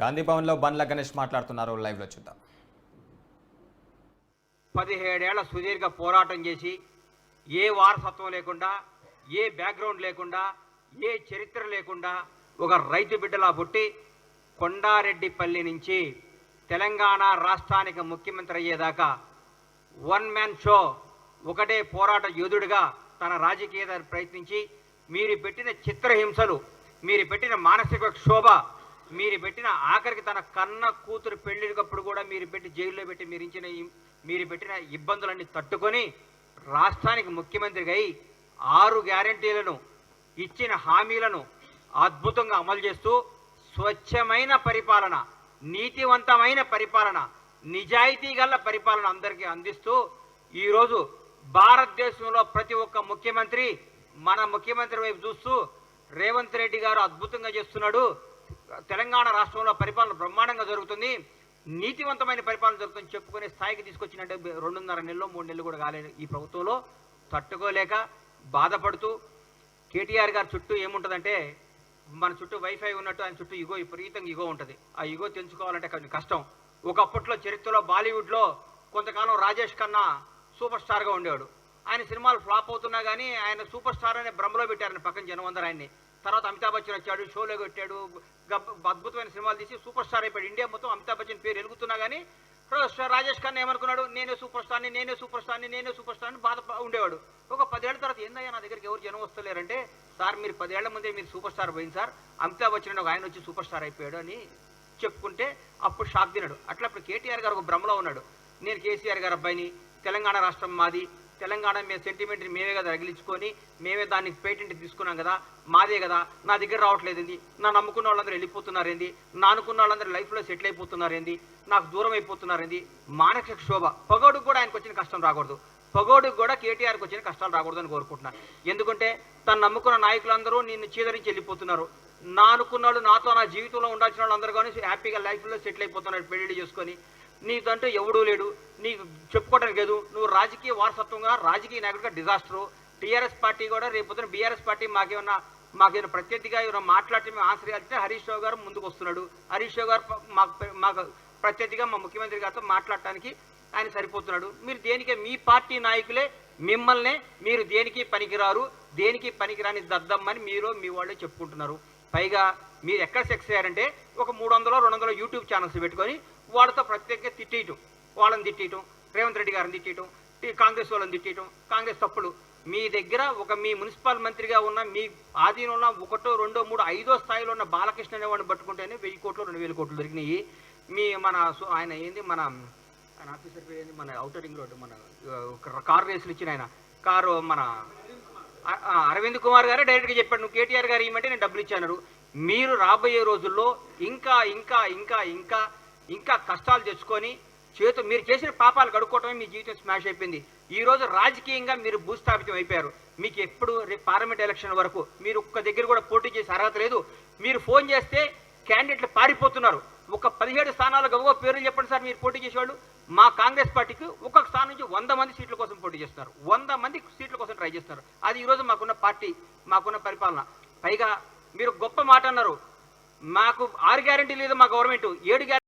గాంధీ భవన్లో బండ్ల గణేష్ మాట్లాడుతున్నారు. లైవ్లో చూద్దాం. పదిహేడేళ్ళ సుదీర్ఘ పోరాటం చేసి ఏ వారసత్వం లేకుండా ఏ బ్యాక్గ్రౌండ్ లేకుండా ఏ చరిత్ర లేకుండా ఒక రైతు బిడ్డలా పుట్టి కొండారెడ్డిపల్లి నుంచి తెలంగాణ రాష్ట్రానికి ముఖ్యమంత్రి అయ్యేదాకా వన్ మ్యాన్ షో ఒకటే పోరాట యోధుడిగా తన రాజకీయ ప్రయత్నించి మీరు పెట్టిన చిత్రహింసలు మీరు పెట్టిన మానసిక క్షోభ మీరు పెట్టిన ఆఖరికి తన కన్న కూతురు పెళ్ళినప్పుడు కూడా మీరు పెట్టి జైల్లో పెట్టి మీరు ఇచ్చిన మీరు పెట్టిన ఇబ్బందులన్నీ తట్టుకొని రాష్ట్రానికి ముఖ్యమంత్రిగా అయి ఆరు గ్యారంటీలను ఇచ్చిన హామీలను అద్భుతంగా అమలు చేస్తూ స్వచ్ఛమైన పరిపాలన నీతివంతమైన పరిపాలన నిజాయితీ గల పరిపాలన అందరికీ అందిస్తూ ఈరోజు భారతదేశంలో ప్రతి ఒక్క ముఖ్యమంత్రి మన ముఖ్యమంత్రి వైపు చూస్తూ రేవంత్ రెడ్డి గారు అద్భుతంగా చేస్తున్నాడు. తెలంగాణ రాష్ట్రంలో పరిపాలన బ్రహ్మాండంగా జరుగుతుంది. నీతివంతమైన పరిపాలన జరుగుతుంది చెప్పుకునే స్థాయికి తీసుకొచ్చినట్టు రెండున్నర నెలలో మూడు నెలలు కూడా కాలేదు ఈ ప్రభుత్వంలో. తట్టుకోలేక బాధపడుతూ కేటీఆర్ గారి చుట్టూ ఏముంటుందంటే మన చుట్టూ వైఫై ఉన్నట్టు ఆయన చుట్టూ ఇగో విపరీతంగా ఇగో ఉంటుంది. ఆ ఇగో తెంచుకోవాలంటే కొంచెం కష్టం. ఒకప్పట్లో చరిత్రలో బాలీవుడ్లో కొంతకాలం రాజేష్ ఖన్నా సూపర్ స్టార్గా ఉండేవాడు. ఆయన సినిమాలు ఫ్లాప్ అవుతున్నా కానీ ఆయన సూపర్ స్టార్ అనే భ్రమలో పెట్టారని పక్కన జనం అందరూ ఆయన్ని. తర్వాత అమితాబ్ బచ్చన్ వచ్చాడు షోలో కొట్టాడు గబ్- అద్భుతమైన సినిమాలు తీసి సూపర్ స్టార్ అయిపోయాడు. ఇండియా మొత్తం అమితాబ్ బచ్చన్ పేరు ఎలుగుతున్నా కానీ రాజేష్ ఖాన్ ఏమనుకున్నాడు? నేనే సూపర్ స్టార్ని నేనే సూపర్ స్టార్ని నేనే సూపర్ స్టార్ని బాధ ఉండేవాడు. ఒక పదేళ్ళ తర్వాత ఏందయ్యా నా దగ్గరికి ఎవరు జనం వస్తలేరంటే సార్ మీరు పదేళ్ళ ముందే మీరు సూపర్ స్టార్ పోయింది సార్. అమితాబ్ బచ్చన్ ఒక ఆయన వచ్చి సూపర్ స్టార్ అయిపోయాడు అని చెప్పుకుంటే అప్పుడు షాక్ తిన్నాడు. అట్లా అప్పుడు కేటీఆర్ గారు ఒక భ్రమలో ఉన్నాడు. నేను కేసీఆర్ గారు అబ్బాయిని తెలంగాణ రాష్ట్రం మాది తెలంగాణ మీద సెంటిమెంట్ని మేమే కదా రగిలించుకొని మేమే దానికి పేటెంట్ తీసుకున్నాం కదా మాదే కదా నా దగ్గర రావట్లేదండి నా నమ్ముకున్న వాళ్ళందరూ వెళ్ళిపోతున్నారేంది నా అనుకున్న వాళ్ళందరూ లైఫ్లో సెటిల్ అయిపోతున్నారేంది నాకు దూరం అయిపోతున్నారేంది మానసిక క్షోభ. పగోడుకు కూడా ఆయనకు వచ్చిన కష్టం రాకూడదు. పగోడుకు కూడా కేటీఆర్కి వచ్చిన కష్టాలు రాకూడదని కోరుకుంటున్నాను ఎందుకంటే తను నమ్ముకున్న నాయకులందరూ నిన్ను చీదరించి వెళ్ళిపోతున్నారు. నా అనుకున్నాడు వాళ్ళు నాతో నా జీవితంలో ఉండాల్సిన వాళ్ళందరూ కానీ హ్యాపీగా లైఫ్లో సెటిల్ అయిపోతున్నారు పెళ్ళి చేసుకొని. నీదంటూ ఎవడూ లేడు. నీకు చెప్పుకోవడానికి లేదు. నువ్వు రాజకీయ వారసత్వంగా రాజకీయ నాయకుడిగా డిజాస్టరు టీఆర్ఎస్ పార్టీ కూడా రేపు పొద్దున బీఆర్ఎస్ పార్టీ మాకేమన్నా మాకేమైనా ప్రత్యర్థిగా ఏమైనా మాట్లాడితే మేము ఆన్సర్ ఇస్తే హరీష్ రావు గారు ముందుకు వస్తున్నాడు. హరీష్ రావు గారు మాకు మాకు ప్రత్యర్థిగా మా ముఖ్యమంత్రి గారితో మాట్లాడటానికి ఆయన సరిపోతున్నాడు. మీరు దేనికే మీ పార్టీ నాయకులే మిమ్మల్నే మీరు దేనికి పనికిరారు? దేనికి పనికిరాని దద్దమ్మని మీరు మీ వాళ్ళే చెప్పుకుంటున్నారు. పైగా మీరు ఎక్కడ సెక్స్ అయ్యారంటే ఒక మూడు వందలు రెండు వందల యూట్యూబ్ ఛానల్స్ పెట్టుకొని వాళ్ళతో ప్రత్యేకంగా తిట్టేయటం. వాళ్ళని తిట్టేయటం రేవంత్ రెడ్డి గారిని తిట్టేయటం కాంగ్రెస్ వాళ్ళని తిట్టేయటం కాంగ్రెస్ తప్పులు. మీ దగ్గర ఒక మీ మున్సిపల్ మంత్రిగా ఉన్న మీ ఆధీనంలో ఒకటో రెండో మూడో ఐదో స్థాయిలో ఉన్న బాలకృష్ణ అనేవాడిని పట్టుకుంటేనే వెయ్యి కోట్లు రెండు వేల కోట్లు దొరికినాయి. మీ మన ఆయన ఏంది మన ఆయన ఆఫీసర్ పేరు ఏంది మన అవుటర్ రింగ్ రోడ్ మన కార్ రేసులు ఇచ్చిన ఆయన. కారు మన అరవింద్ కుమార్ గారే డైరెక్ట్గా చెప్పాడు నువ్వు కేటీఆర్ గారు ఇవ్వమంటే నేను డబ్బులు ఇచ్చాను మీరు రాబోయే రోజుల్లో ఇంకా ఇంకా ఇంకా ఇంకా ఇంకా కష్టాలు తెచ్చుకొని చేతు మీరు చేసిన పాపాలు కడుక్కోవటమే మీ జీవితం స్మాష్ అయిపోయింది. ఈ రోజు రాజకీయంగా మీరు భూస్థాపితం అయిపోయారు. మీకు ఎప్పుడు రేపు పార్లమెంట్ ఎలక్షన్ వరకు మీరు ఒక్క దగ్గర కూడా పోటీ చేసే అర్హత లేదు. మీరు ఫోన్ చేస్తే క్యాండిడేట్లు పారిపోతున్నారు. ఒక పదిహేడు స్థానాలు గబగబా పేర్లు చెప్పండి సార్ మీరు పోటీ చేసేవాళ్ళు. మా కాంగ్రెస్ పార్టీకి ఒక్కొక్క స్థానం నుంచి వంద మంది సీట్ల కోసం పోటీ చేస్తున్నారు వంద మంది సీట్ల కోసం ట్రై చేస్తున్నారు అది ఈరోజు మాకున్న పార్టీ మాకున్న పరిపాలన. పైగా మీరు గొప్ప మాట అన్నారు. మాకు ఆరు గ్యారంటీ లేదు మా గవర్నమెంట్ ఏడు